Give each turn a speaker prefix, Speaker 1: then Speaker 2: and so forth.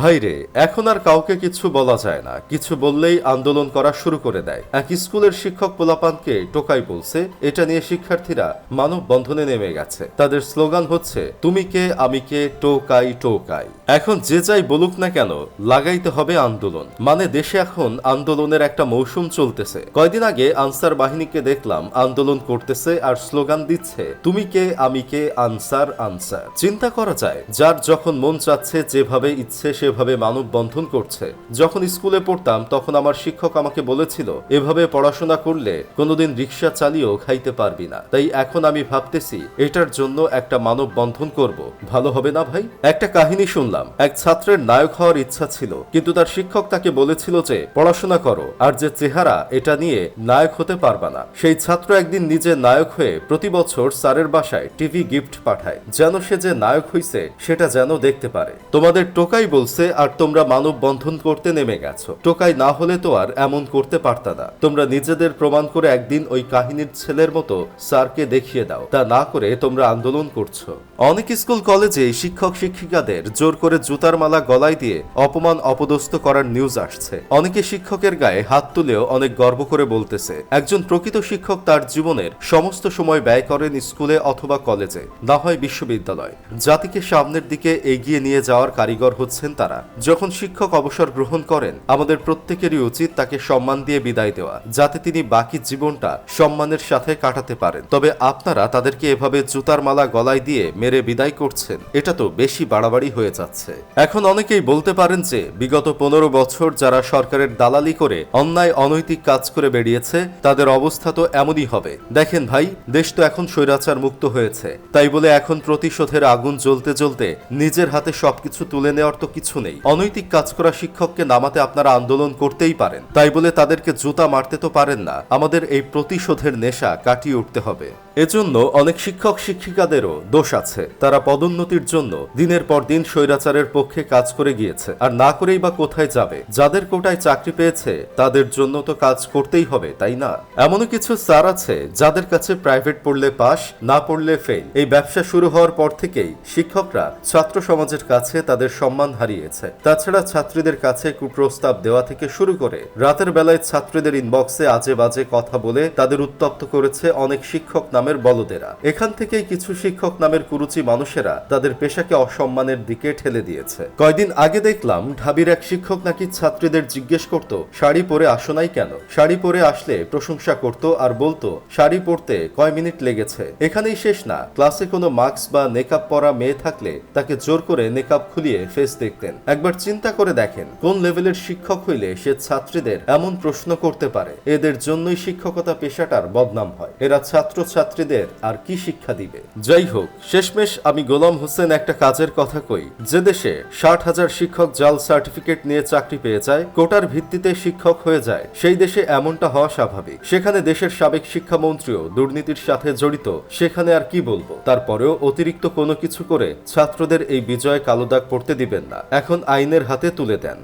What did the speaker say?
Speaker 1: ভাইরে এখন আর কাউকে কিছু বলা যায় না। কিছু বললেই আন্দোলন করা শুরু করে দেয়। এক স্কুলের শিক্ষক পোলাপানকে টোকাই বলছে, এটা নিয়ে শিক্ষার্থীরা মানব বন্ধনে নেমে গেছে। তাদের স্লোগান হচ্ছে, তুমি কে, আমি কে, টোকাই টোকাই। এখন যে যাই বলুক না কেন, লাগাইতে হবে আন্দোলন। মানে দেশে এখন আন্দোলনের একটা মৌসুম চলতেছে। কয়দিন আগে আনসার বাহিনীকে দেখলাম আন্দোলন করতেছে আর স্লোগান দিচ্ছে, তুমি কে, আমি কে, আনসার আনসার। চিন্তা করা যায়, যার যখন মন চাচ্ছে যেভাবে ইচ্ছে সেভাবে মানব বন্ধন করছে। যখন স্কুলে পড়তাম, তখন আমার শিক্ষক আমাকে বলেছিল, এভাবে পড়াশোনা করলে কোনোদিন রিক্সা চালিয়েও খাইতে পারবি না। তাই এখন আমি ভাবতেছি, এটার জন্য একটা মানব বন্ধন করব। ভালো হবে না ভাই? একটা কাহিনী শুনলাম। এক ছাত্রের নায়ক হওয়ার ইচ্ছা ছিল, কিন্তু তার শিক্ষক তাকে বলেছিল যে, পড়াশোনা করো, আর যে চেহারা, এটা নিয়ে নায়ক হতে পারবা না। সেই ছাত্র একদিন নিজে নায়ক হয়ে প্রতি বছর স্যারের বাসায় টিভি গিফট পাঠায়। যেন সে যে নায়ক হইছে, সেটা যেন দেখতে পারে। তোমাদের টোকাই বলছে আর তোমরা মানব বন্ধন করতে নেমে গেছো। টোকাই না হলে তো আর এমন করতে পারতা না। তোমরা নিজেদের প্রমাণ করে একদিন ওই কাহিনীর ছেলের মতো স্যারকে দেখিয়ে দাও। তা না করে তোমরা আন্দোলন করছ। অনেক স্কুল, কলেজে শিক্ষক শিক্ষিকাদের জোর করে জুতার মালা গলায় দিয়ে অপমান অপদস্থ করার নিউজ আসছে। অনেকে শিক্ষকের গায়ে হাত তুলেও অনেক গর্ব করে বলতেছে, একজন প্রকৃত শিক্ষক তার জীবনের সমস্ত সময় ব্যয় করেন স্কুলে অথবা কলেজে, না হয় বিশ্ববিদ্যালয়। জাতিকে সামনের দিকে এগিয়ে নিয়ে যাওয়ার কারিগর হচ্ছেন তারা। যখন শিক্ষক অবসর গ্রহণ করেন, আমাদের প্রত্যেকেরই উচিত তাকে সম্মান দিয়ে বিদায় দেওয়া, যাতে তিনি বাকি জীবনটা সম্মানের সাথে কাটাতে পারেন। তবে আপনারা তাদেরকে এভাবে জুতার মালা গলায় দিয়ে মেরে বিদায় করছেন, এটা তো বেশি বাড়াবাড়ি হয়ে যাচ্ছে। এখন অনেকেই বলতে পারেন যে, বিগত পনেরো বছর যারা সরকারের দালালি করে অন্যায়, অনৈতিক কাজ করে বেরিয়েছে তাদের অবস্থা তো এমনই হবে। দেখেন ভাই, দেশ তো এখন স্বৈরাচার মুক্ত হয়েছে। তাই বলে এখন প্রতিশোধের আগুন জ্বলতে জ্বলতে নিজের হাতে সবকিছু তুলে নেওয়ার তো কিছু নেই। অনৈতিক কাজ করা শিক্ষককে নামাতে আপনারা আন্দোলন করতেই পারেন। তাই বলে তাদেরকে জুতা মারতে তো পারেন না। আমাদের এই প্রতিশোধের নেশা কাটিয়ে উঠতে হবে। এজন্য অনেক শিক্ষক শিক্ষিকাদেরও দোষ আছে। তারা পদোন্নতির জন্য দিনের পর দিন স্বৈরাচারের পক্ষে কাজ করে গিয়েছে। আর না করেই বা কোথায় যাবে? যাদের কোটায় চাকরি পেয়েছে, তাদের জন্য তো কাজ করতেই হবে, তাই না? এমনও কিছু স্যার আছে যাদের কাছে প্রাইভেট পড়লে পাস, না পড়লে ফেল। এই ব্যবসা শুরু হওয়ার পর থেকেই শিক্ষকরা ছাত্র সমাজের কাছে তাদের সম্মান হারিয়েছে তাছাড়া ছাত্রীদের কাছে কুপ্রস্তাব দেওয়া থেকে শুরু করে রাতের বেলায় ছাত্রীদের ইনবক্সে আজে বাজে কথা বলে তাদের উত্তপ্ত করেছে অনেক শিক্ষক নামের বলদেরা। এখান থেকেই কিছু শিক্ষক নামের কুরুচি মানুষেরা তাদের পেশাকে অসম্মানের দিকে ঠেলে দিয়েছে। কয়দিন আগে দেখলাম ঢাবির এক শিক্ষক নাকি ছাত্রীদের জিজ্ঞেস করত, শাড়ি পরে আসো নাই কেন? শাড়ি পরে আসলে প্রশংসা করত আর বলতো, শাড়ি পরতে কয় মিনিট লেগেছে? এখানেই শেষ না। ক্লাসে কোনো মাস্ক বা নেকআপ পরা মেয়ে থাকলে তাকে জোর করে নেকআপ খুলিয়ে ফেস দেখতেন একবার চিন্তা করে দেখেন, কোন লেভেলের শিক্ষক হইলে সে ছাত্রীদের এমন প্রশ্ন করতে পারে। এদের জন্যই শিক্ষকতা পেশাটার বদনাম হয়। এরা ছাত্র ছাত্রীদের আর কি শিক্ষা দিবে? যাই হোক, শেষমেশ আমি গোলাম হোসেন একটা কাজের কথা কই। যে দেশে ষাট হাজার শিক্ষক জাল সার্টিফিকেট নিয়ে চাকরি পেয়ে যায়, কোটার ভিত্তিতে শিক্ষক হয়ে যায়, সেই দেশে এমনটা হওয়া স্বাভাবিক। সেখানে দেশের সাবেক শিক্ষামন্ত্রীও দুর্নীতির সাথে জড়িত, সেখানে আর কি বলব? তারপরেও অতিরিক্ত কোনো কিছু করে ছাত্রদের এই বিজয় কালো দাগ পড়তে দিবেন না। এখন আইনের হাতে তুলে দেন।